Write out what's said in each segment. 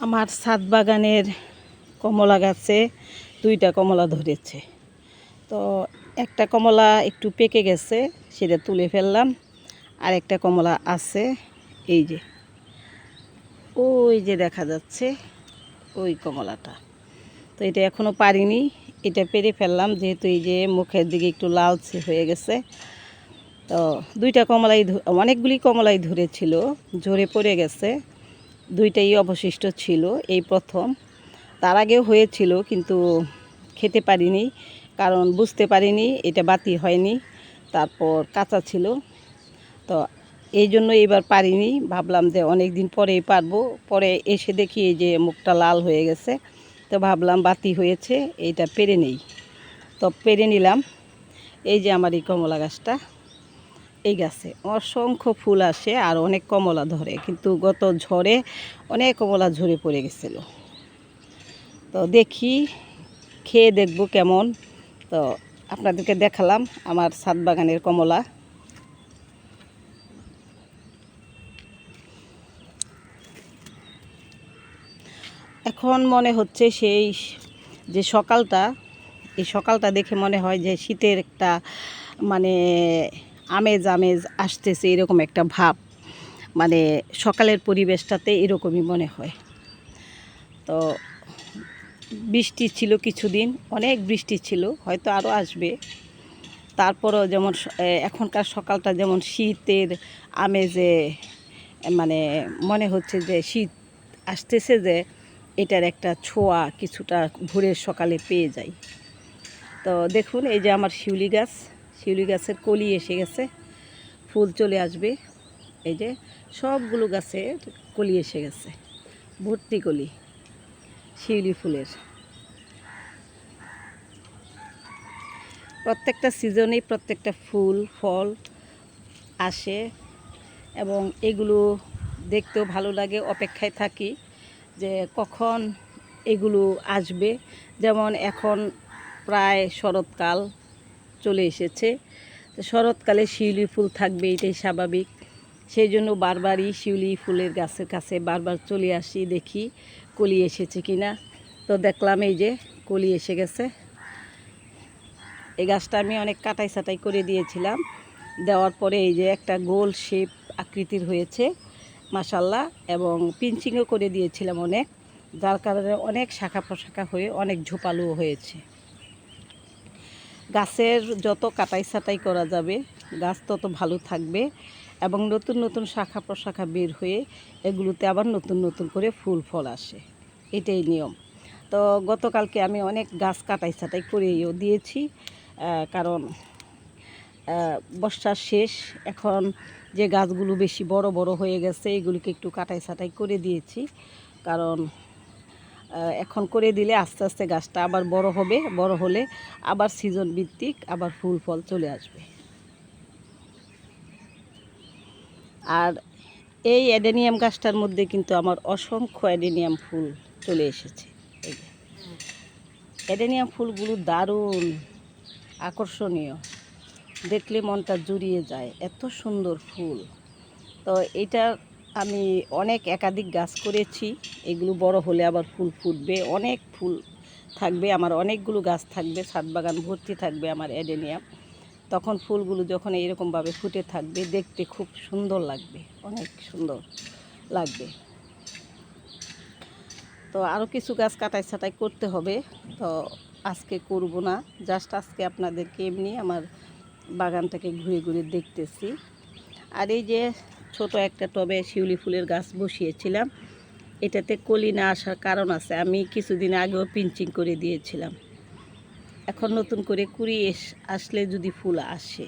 আমার ছাদ বাগানের কমলা গাছে দুইটা কমলা ধরেছে। তো একটা কমলা একটু পেকে গেছে, সেটা তুলে ফেললাম। আর একটা কমলা আছে, এই যে। ওই যে দেখা যাচ্ছে, ওই কমলাটা। তো এটা এখনও পারিনি, এটা পেরে ফেললাম, যেহেতু এই যে মুখের দিকে একটু লালচে হয়ে গেছে। তো দুইটা কমলাই অনেকগুলি কমলাই ধরেছিল, ঝরে পড়ে গেছে। দুইটাই অবশিষ্ট ছিল, এই প্রথম। তার আগেও হয়েছিল, কিন্তু খেতে পারিনি, কারণ বুঝতে পারিনি, এটা বাতি হয়নি, তারপর কাঁচা ছিল। তো এই জন্য এবার পারিনি, ভাবলাম যে অনেক দিন পরেই পারব। পরে এসে দেখি এই যে মুখটা লাল হয়ে গেছে, তো ভাবলাম বাতি হয়েছে, এইটা পেরে নেই। তো পেরে নিলাম, এই যে আমার এই কমলা গাছটা। এই গাছে অসংখ্য ফুল আসে আর অনেক কমলা ধরে, কিন্তু গত ঝড়ে অনেক কমলা ঝরে পড়ে গেছিল। তো দেখি, খেয়ে দেখব কেমন। তো আপনাদেরকে দেখালাম আমার ছাদ বাগানের কমলা। এখন মনে হচ্ছে সেই যে সকালটা, এই সকালটা দেখে মনে হয় যে শীতের একটা মানে আমেজ আমেজ আসতেছে, এরকম একটা ভাব। মানে সকালের পরিবেশটাতে এরকমই মনে হয়। তো বৃষ্টি ছিল কিছুদিন, অনেক বৃষ্টি ছিল, হয়তো আরও আসবে। তারপরও যেমন এখনকার সকালটা যেমন শীতের আমেজে মানে মনে হচ্ছে যে শীত আসতেছে যে এটার একটা ছোঁয়া কিছুটা ভোরের সকালে পেয়ে যাই। তো দেখুন, এই যে আমার শিউলি গাছ। শিউলি গাছের কলি এসে গেছে, ফুল চলে আসবে। এই যে সবগুলো গাছে কলি এসে গেছে, ভর্তি কলি, শিউলি ফুলের। প্রত্যেকটা সিজনেই প্রত্যেকটা ফুল, ফল আসে এবং এগুলো দেখতেও ভালো লাগে, অপেক্ষায় থাকি যে কখন এগুলো আসবে। যেমন এখন প্রায় শরৎকাল চলে এসেছে। শরৎকালে শিউলি ফুল থাকবে, এটাই স্বাভাবিক। সেই জন্য বারবারই শিউলি ফুলের গাছের কাছে বারবার চলে আসি, দেখি কলি এসেছে কি না। তো দেখলাম এই যে কলি এসে গেছে। এই গাছটা আমি অনেক কাটাই ছাটাই করে দিয়েছিলাম। দেওয়ার পরে এই যে একটা গোল শেপ আকৃতির হয়েছে মাসাল্লাহ এবং পিঞ্চিংও করে দিয়েছিলাম অনেক। যার কারণে অনেক শাখা প্রশাখা হয়ে অনেক ঝোপালুও হয়েছে। গাছের যত কাটাই ছাটাই করা যাবে, গাছ তত ভালো থাকবে এবং নতুন নতুন শাখা প্রশাখা বের হয়ে এগুলোতে আবার নতুন নতুন করে ফুল, ফল আসে। এটাই নিয়ম। তো গতকালকে আমি অনেক গাছ কাটাই ছাটাই করেও দিয়েছি কারণ বর্ষার শেষ, এখন যে গাছগুলো বেশি বড় বড় হয়ে গেছে, এগুলিকে একটু কাটাই ছাটাই করে দিয়েছি, কারণ এখন করে দিলে আস্তে আস্তে গাছটা আবার বড় হবে, বড় হলে আবার সিজন ভিত্তিক আবার ফুল ফল চলে আসবে। আর এই অ্যাডেনিয়াম গাছটার মধ্যে কিন্তু আমার অসংখ্য অ্যাডেনিয়াম ফুল চলে এসেছে। অ্যাডেনিয়াম ফুলগুলো দারুণ আকর্ষণীয়। দেখলে মনটা জুড়িয়ে যায়, এত সুন্দর ফুল। তো এটা আমি অনেক একাধিক গাছ করেছি, এগুলো বড় হলে আবার ফুল ফুটবে, অনেক ফুল থাকবে, আমার অনেকগুলো গাছ থাকবে, ছাদ বাগান ভর্তি থাকবে আমার অ্যাডেনিয়াম। তখন ফুলগুলো যখন এইরকমভাবে ফুটে থাকবে, দেখতে খুব সুন্দর লাগবে, অনেক সুন্দর লাগবে। তো আরও কিছু গাছ কাটাই ছাটাই করতে হবে, তো আজকে করব না, জাস্ট আজকে আপনাদেরকে এমনি আমার বাগানটাকে ঘুরে ঘুরে দেখতেছি। আর এই যে ছোট একটা টবে শিউলি ফুলের গাছ বসিয়েছিলাম। এটাতে কলি না আসার কারণ আছে, আমি কিছুদিন আগেও পিঞ্চিং করে দিয়েছিলাম। এখন নতুন করে কুড়ি আসলে যদি ফুল আসে,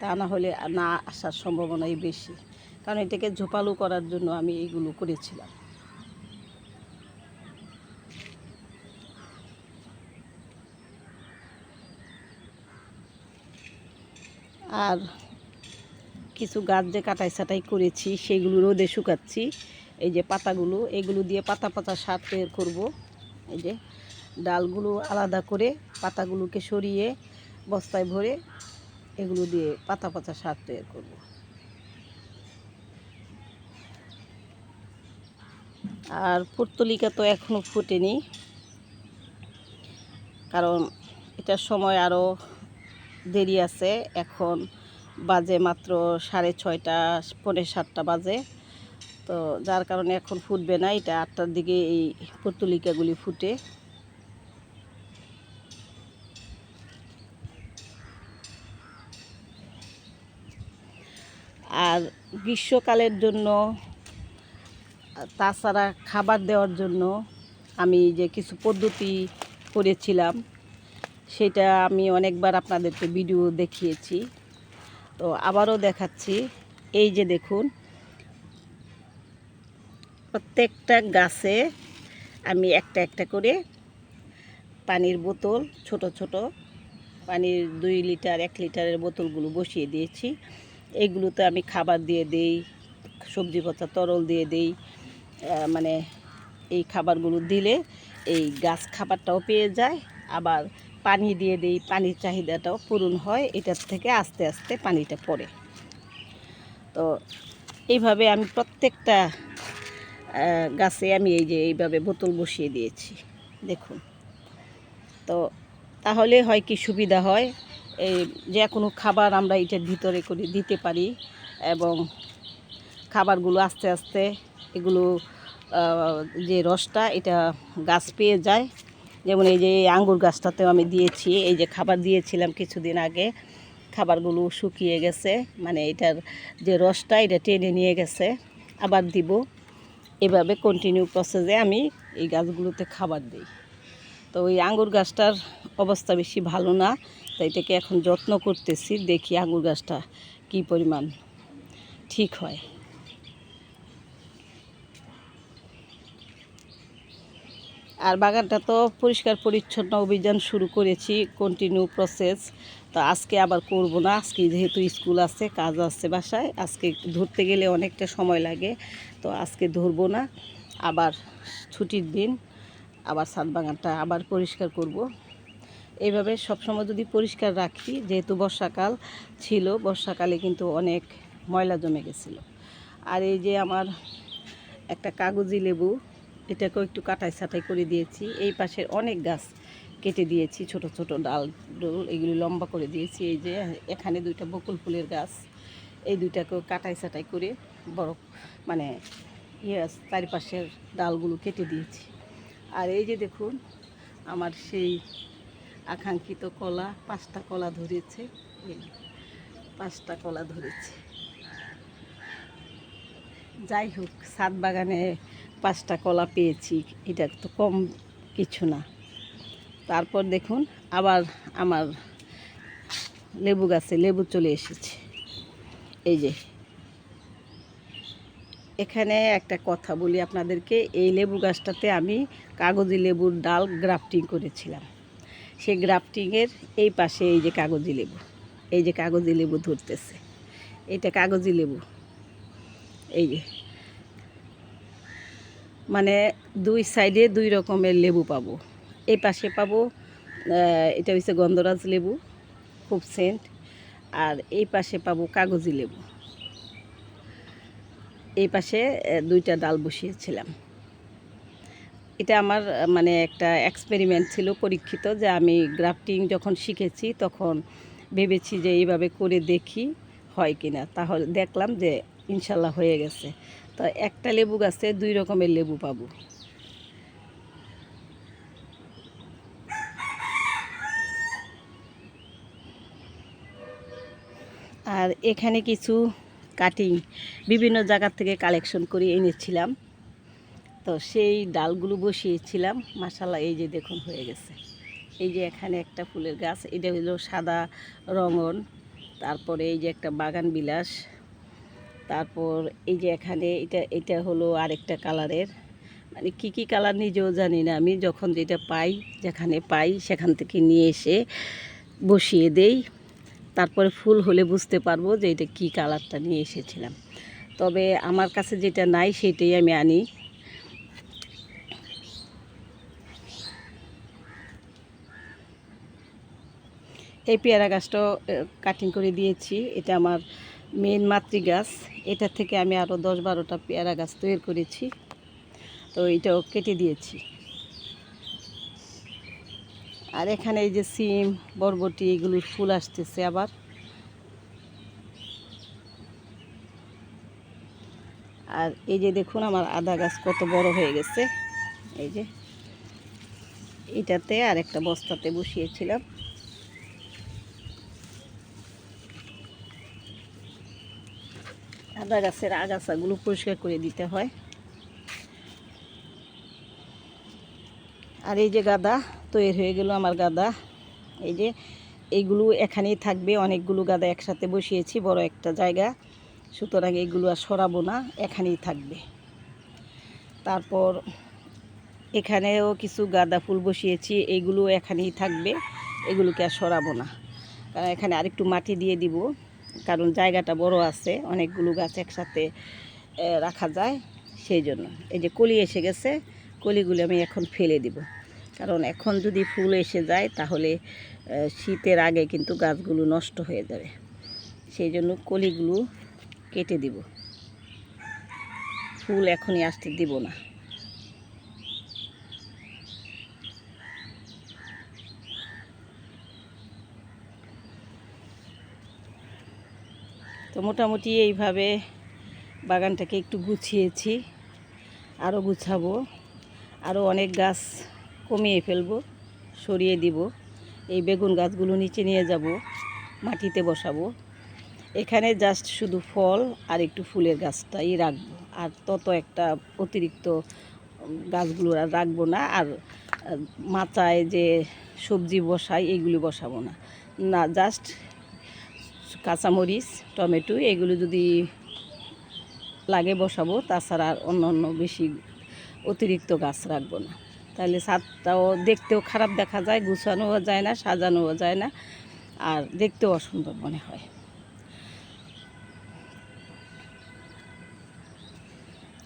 তা না হলে না আসার সম্ভাবনাই বেশি। কারণ এটাকে ঝোপালো করার জন্য আমি এইগুলো করেছিলাম। আর কিছু গাছ যে কাটাই ছাটাই করেছি, সেগুলো রোদে শুকাচ্ছি। এই যে পাতাগুলো, এগুলো দিয়ে পাতা পাতা সার তৈরি করব। এই যে ডালগুলো আলাদা করে পাতাগুলোকে সরিয়ে বস্তায় ভরে এগুলো দিয়ে পাতা পাতা সার তৈরি করব। আর পুর্তলিকা তো এখনও ফুটেনি, কারণ এটার সময় আরও দেরি আছে। এখন বাজে মাত্র সাড়ে ছয়টা, পৌনে সাতটা বাজে। তো যার কারণে এখন ফুটবে না, এটা আটটার দিকে এই পুর্তলিকাগুলি ফুটে। আর গ্রীষ্মকালের জন্য, তাছাড়া খাবার দেওয়ার জন্য আমি যে কিছু পদ্ধতি করেছিলাম, সেটা আমি অনেকবার আপনাদেরকে ভিডিও দেখিয়েছি। তো আবারও দেখাচ্ছি। এই যে দেখুন, প্রত্যেকটা গাছে আমি একটা একটা করে পানির বোতল, ছোট ছোট পানির দুই লিটার, এক লিটারের বোতলগুলো বসিয়ে দিয়েছি। এইগুলোতে আমি খাবার দিয়ে দেই সবজি পচা তরল দিয়ে দেই। মানে এই খাবারগুলো দিলে এই গাছ খাবারটাও পেয়ে যায়। আবার পানি দিয়ে দিই, পানির চাহিদাটাও পূরণ হয়, এটার থেকে আস্তে আস্তে পানিটা পড়ে। তো এইভাবে আমি প্রত্যেকটা গাছে আমি এই যে এইভাবে বোতল বসিয়ে দিয়েছি, দেখুন। তো তাহলে হয় কি সুবিধা হয়, এই যে কোনো খাবার আমরা এটার ভিতরে করে দিতে পারি এবং খাবারগুলো আস্তে আস্তে এগুলো যে রসটা এটা গাছ পেয়ে যায় যেমন এই যে আঙ্গুর গাছটাতেও আমি দিয়েছি, এই যে খাবার দিয়েছিলাম কিছুদিন আগে, খাবারগুলো শুকিয়ে গেছে মানে এটার যে রসটা এটা টেনে নিয়ে গেছে, আবার দিব। এভাবে কন্টিনিউ প্রসেসে আমি এই গাছগুলোতে খাবার দিই। তো ওই আঙ্গুর গাছটার অবস্থা বেশি ভালো না, তাই এটাকে এখন যত্ন করতেছি, দেখি আঙ্গুর গাছটা কী পরিমাণ ঠিক হয়। আর বাগানটা তো পরিষ্কার পরিচ্ছন্ন অভিযান শুরু করেছি কন্টিনিউ প্রসেস তো আজকে আবার করব না, আজকে যেহেতু স্কুল আছে, কাজ আছে বাসায়, আজকে ধরতে গেলে অনেকটা সময় লাগে, তো আজকে ধরবো না। আবার ছুটির দিন, আবার ছাদ বাগানটা আবার পরিষ্কার করব। এইভাবে সবসময় যদি পরিষ্কার রাখি, যেহেতু বর্ষাকাল ছিল, বর্ষাকালে কিন্তু অনেক ময়লা জমে গেছিল। আর এই যে আমার একটা কাগজি লেবু এটাকেও একটু কাটাই ছাটাই করে দিয়েছি। এই পাশের অনেক গাছ কেটে দিয়েছি, ছোট ছোট ডাল, ডোল, এগুলি লম্বা করে দিয়েছি। এই যে এখানে দুইটা বকুল ফুলের গাছ, এই দুইটাকেও কাটাই ছাটাই করে বড় মানে ইয়ে চারিপাশের ডালগুলো কেটে দিয়েছি। আর এই যে দেখুন, আমার সেই আকাঙ্ক্ষিত কলা, পাঁচটা কলা ধরেছে। এই পাঁচটা কলা ধরেছে। যাই হোক, ছাদ বাগানে পাঁচটা কলা পেয়েছি, এটা তো কম কিছু না। তারপর দেখুন, আবার আমার লেবু গাছে লেবু চলে এসেছে। এই যে। এখানে একটা কথা বলি আপনাদেরকে, এই লেবু গাছটাতে আমি কাগজি লেবুর ডাল গ্রাফটিং করেছিলাম। সেই গ্রাফটিংয়ের এই পাশে এই যে কাগজি লেবু, এই যে কাগজি লেবু ধরতেছে। এটা কাগজি লেবু। এই যে। মানে দুই সাইডে দুই রকমের লেবু পাবো। এই পাশে পাবো এটা হচ্ছে গন্ধরাজ লেবু, খুব সেন্ট। আর এই পাশে পাবো কাগজি লেবু। এই পাশে দুইটা ডাল বসিয়েছিলাম। এটা আমার মানে একটা এক্সপেরিমেন্ট ছিল পরীক্ষিত যে আমি গ্রাফটিং যখন শিখেছি তখন ভেবেছি যে এইভাবে করে দেখি হয় কিনা। তাহলে দেখলাম যে ইনশাল্লাহ হয়ে গেছে। তো একটা লেবু গাছে দুই রকমের লেবু পাবো। আর এখানে কিছু কাটিং, বিভিন্ন জায়গা থেকে কালেকশন করে এনেছিলাম। তো সেই ডালগুলো বসিয়েছিলাম মাসাল্লাহ এই যে দেখুন হয়ে গেছে। এই যে এখানে একটা ফুলের গাছ, এটা হলো সাদা রঙন, তারপরে এই যে একটা বাগান বিলাস। তারপর এই যে এখানে এটা এটা হলো আরেকটা কালারের। মানে কী কী কালার নিজেও জানি না আমি। যখন যেটা পাই, যেখানে পাই, সেখান থেকে নিয়ে এসে বসিয়ে দেই। তারপরে ফুল হলে বুঝতে পারব যে এটা কী কালারটা নিয়ে এসেছিলাম। তবে আমার কাছে যেটা নাই, সেটাই আমি আনি। এই পেয়ারা গাছটাও কাটিং করে দিয়েছি। এটা আমার মেন মাতৃ গাছ। এটা থেকে আমি আরও দশ বারোটা পেয়ারা গাছ তৈরি করেছি। তো এইটাও কেটে দিয়েছি। আর এখানে এই যে সিম, বরবটি, এগুলোর ফুল আসতেছে আবার। আর এই যে দেখুন আমার আদা গাছ কত বড় হয়ে গেছে। এই যে এটাতে আর একটা বস্তাতে বসিয়েছিলাম। আদা গাছের আগাছাগুলো পরিষ্কার করে দিতে হয়। আর এই যে গাদা তৈরি হয়ে গেল আমার গাদা। এই যে এইগুলো এখানেই থাকবে, অনেকগুলো গাদা একসাথে বসিয়েছি, বড় একটা জায়গা। সুতরাং এইগুলো আর সরাবো না, এখানেই থাকবে। তারপর এখানেও কিছু গাঁদা ফুল বসিয়েছি এইগুলো এখানেই থাকবে, এগুলোকে আর সরাবো না। কারণ এখানে আরেকটু মাটি দিয়ে দিব। কারণ জায়গাটা বড় আছে, অনেকগুলো গাছ একসাথে রাখা যায় সেই জন্য। এই যে কলি এসে গেছে, কলিগুলো আমি এখন ফেলে দিব। কারণ এখন যদি ফুল এসে যায় তাহলে শীতের আগে কিন্তু গাছগুলো নষ্ট হয়ে যাবে। সেই জন্য কলিগুলো কেটে দিব। ফুল এখনই আসতে দিব না। মোটামুটি এইভাবে বাগানটাকে একটু গুছিয়েছি আরও গুছাবো আরও অনেক গাছ কমিয়ে ফেলব, সরিয়ে দিব। এই বেগুন গাছগুলো নিচে নিয়ে যাব, মাটিতে বসাবো। এখানে জাস্ট শুধু ফল আর একটু ফুলের গাছটাই রাখব। আর তত একটা অতিরিক্ত গাছগুলো আর রাখব না। আর মাচায় যে সবজি বসাই এইগুলি বসাবো না। না, জাস্ট কাঁচামরিচ, টমেটো এগুলো যদি লাগে বসাবো, তাছাড়া আর অন্য অন্য বেশি অতিরিক্ত গাছ রাখব না। তাহলে ছাদটাও দেখতেও খারাপ দেখা যায়, গুছানোও যায় না, সাজানোও যায় না, আর দেখতেও অসুন্দর মনে হয়।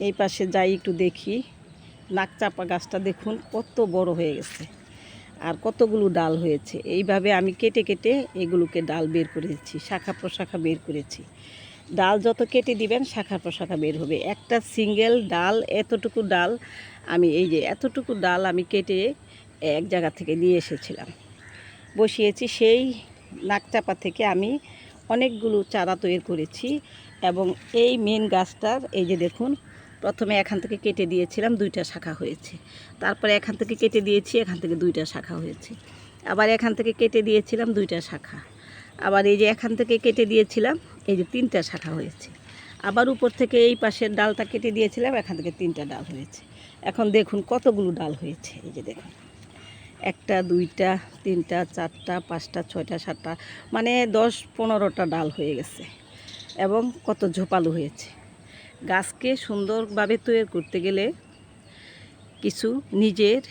এই পাশে যাই একটু দেখি নাকচাপা গাছটা দেখুন, কত বড় হয়ে গেছে। আর কতগুলো ডাল হয়েছে। এইভাবে আমি কেটে কেটে এগুলোকে ডাল বের করেছি, শাখা প্রশাখা বের করেছি। ডাল যত কেটে দিবেন, শাখা প্রশাখা বের হবে। একটা সিঙ্গেল ডাল, এতটুকু ডাল আমি এই যে এতটুকু ডাল আমি কেটে এক জায়গা থেকে নিয়ে এসেছিলাম। বসিয়েছি, সেই নাকচাপা থেকে আমি অনেকগুলো চারা তৈরি করেছি এবং এই মেন গাছটার, এই যে দেখুন প্রথমে এখান থেকে কেটে দিয়েছিলাম, দুইটা শাখা হয়েছে। তারপরে এখান থেকে কেটে দিয়েছি, এখান থেকে দুইটা শাখা হয়েছে। আবার এখান থেকে কেটে দিয়েছিলাম দুইটা শাখা। আবার এই যে এখান থেকে কেটে দিয়েছিলাম, এই যে তিনটা শাখা হয়েছে। আবার উপর থেকে এই পাশের ডালটা কেটে দিয়েছিলাম, এখান থেকে তিনটা ডাল হয়েছে। এখন দেখুন কতগুলো ডাল হয়েছে, এই যে দেখুন। একটা, দুইটা, তিনটা, চারটা, পাঁচটা, ছয়টা, সাতটা মানে দশ পনেরোটা ডাল হয়ে গেছে। এবং কত ঝোপালো হয়েছে। গাছকে সুন্দরভাবে তৈরি করতে গেলে কিছু নিজের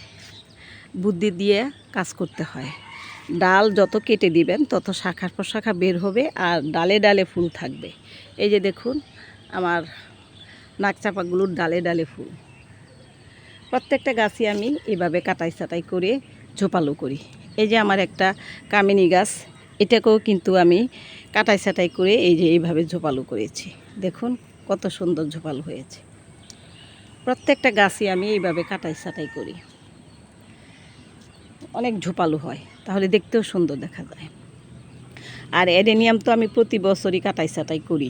বুদ্ধি দিয়ে কাজ করতে হয়। ডাল যত কেটে দিবেন, তত শাখার পর শাখা বের হবে আর ডালে ডালে ফুল থাকবে। এই যে দেখুন, আমার নাকচাপাগুলোর ডালে ডালে ফুল। প্রত্যেকটা গাছই আমি এভাবে কাটাই ছাটাই করে ঝোপালো করি। এই যে আমার একটা কামিনী গাছ, এটাকেও কিন্তু আমি কাটাই ছাটাই করে এই যে এইভাবে ঝোপালো করেছি। দেখুন কত সুন্দর ঝোপালো হয়েছে। প্রত্যেকটা গাছই আমি এইভাবে কাটাই ছাটাই করি। অনেক ঝোপালো হয়, তাহলে দেখতেও সুন্দর দেখা যায়। আর অ্যাডেনিয়াম তো আমি প্রতি বছরই কাটাই ছাটাই করি।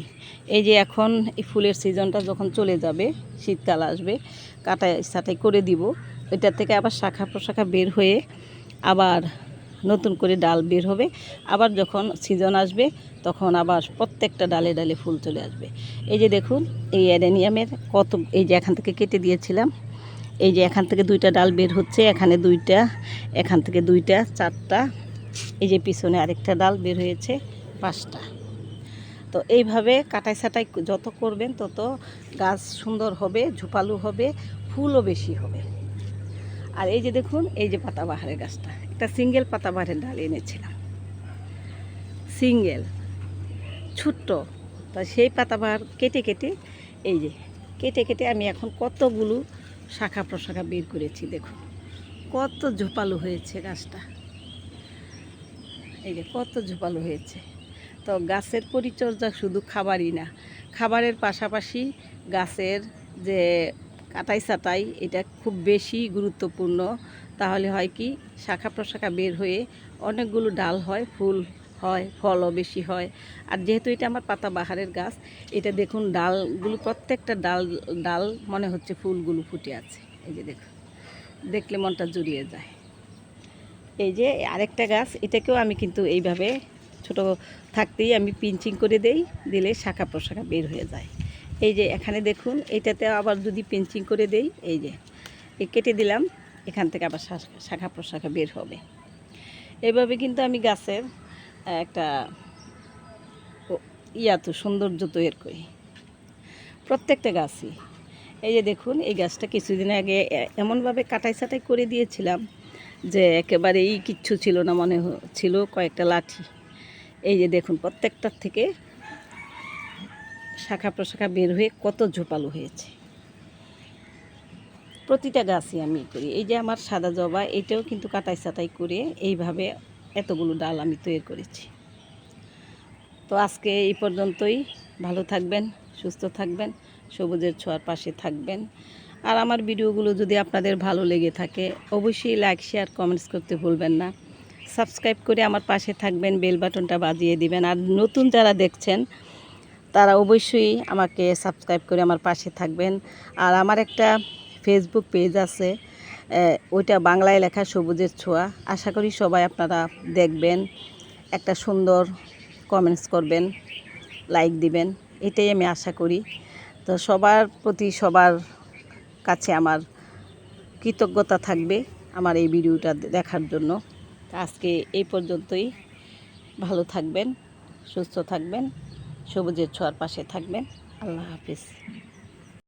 এই যে এখন এই ফুলের সিজনটা যখন চলে যাবে, শীতকাল আসবে, কাটাই ছাটাই করে দিব। ওইটা থেকে আবার শাখা প্রশাখা বের হয়ে আবার নতুন করে ডাল বের হবে। আবার যখন সিজন আসবে, তখন আবার প্রত্যেকটা ডালে ডালে ফুল চলে আসবে। এই যে দেখুন, এই অ্যাডেনিয়ামের কত, এই যে এখান থেকে কেটে দিয়েছিলাম, এই যে এখান থেকে দুইটা ডাল বের হচ্ছে, এখানে দুইটা, এখান থেকে দুইটা, চারটা, এই যে পিছনে আরেকটা ডাল বের হয়েছে, পাঁচটা। তো এইভাবে কাটাই ছাটাই যত করবেন, তত গাছ সুন্দর হবে, ঝোপালু হবে, ফুলও বেশি হবে। আর এই যে দেখুন, এই যে পাতাবাহারের গাছটা একটা সিঙ্গেল পাতাবাহারের ডাল এনেছিলাম। সিঙ্গেল, ছোট্ট। তা সেই পাতাবাহার কেটে কেটে, এই যে, কেটে কেটে আমি এখন কতগুলো শাখা প্রশাখা বের করেছি দেখুন। কত ঝোপালো হয়েছে গাছটা। এই যে কত ঝোপালো হয়েছে। তো গাছের পরিচর্যা শুধু খাবারই না, খাবারের পাশাপাশি গাছের যে কাটাই সাটাই এটা খুব বেশি গুরুত্বপূর্ণ। তাহলে হয় কি, শাখা প্রশাখা বের হয়ে অনেকগুলো ডাল হয়, ফুল হয়, ফলও বেশি হয়। আর যেহেতু এটা আমার পাতাবাহারের গাছ, এটা দেখুন ডালগুলো, প্রত্যেকটা ডাল ডাল মনে হচ্ছে ফুলগুলো ফুটে আছে। এই যে দেখুন, দেখলে মনটা জুড়িয়ে যায়। এই যে আরেকটা গাছ, এটাকেও আমি কিন্তু এইভাবে ছোট থাকতেই আমি পিঞ্চিং করে দেই, দিলে শাখা প্রশাখা বের হয়ে যায়। এই যে এখানে দেখুন, এটাতে আবার যদি পিঞ্চিং করে দেই, এই যে কেটে দিলাম। এখান থেকে আবার শাখা প্রশাখা বের হবে। এভাবে কিন্তু আমি গাছের একটা ইয়া তো সৌন্দর্য তৈরি করি। প্রত্যেকটা গাছই। এই যে দেখুন, এই গাছটা কিছুদিন আগে এমনভাবে কাটাই ছাটাই করে দিয়েছিলাম যে একেবারেই কিচ্ছু ছিল না, মনে ছিল কয়েকটা লাঠি। এই যে দেখুন, প্রত্যেকটার থেকে শাখা প্রশাখা বের হয়ে কত ঝোপালো হয়েছে। প্রতিটা গাছই আমি করি। এই যে আমার সাদা জবা, এটাও কিন্তু কাটাই ছাটাই করে এইভাবে এতগুলো ডাল আমি তৈরি করেছি। তো আজকে এই পর্যন্তই। ভালো থাকবেন, সুস্থ থাকবেন, সবুজের ছোঁয়ার পাশে থাকবেন। আর আমার ভিডিওগুলো যদি আপনাদের ভালো লেগে থাকে, অবশ্যই লাইক, শেয়ার, কমেন্টস করতে ভুলবেন না। সাবস্ক্রাইব করে আমার পাশে থাকবেন, বেল বাটনটা বাজিয়ে দিবেন। আর নতুন যারা দেখছেন, তারা অবশ্যই আমাকে সাবস্ক্রাইব করে আমার পাশে থাকবেন। আর আমার একটা ফেসবুক পেজ আছে ওইটা বাংলায় লেখা সবুজের ছোঁয়া। আশা করি সবাই আপনারা দেখবেন, একটা সুন্দর কমেন্টস করবেন লাইক দিবেন, এটাই আমি আশা করি। তো সবার প্রতি সবার কাছে আমার কৃতজ্ঞতা থাকবে আমার এই ভিডিওটা দেখার জন্য। আজকে এই পর্যন্তই। ভালো থাকবেন, সুস্থ থাকবেন, সবুজের ছোঁয়ার পাশে থাকবেন। আল্লাহ হাফিজ।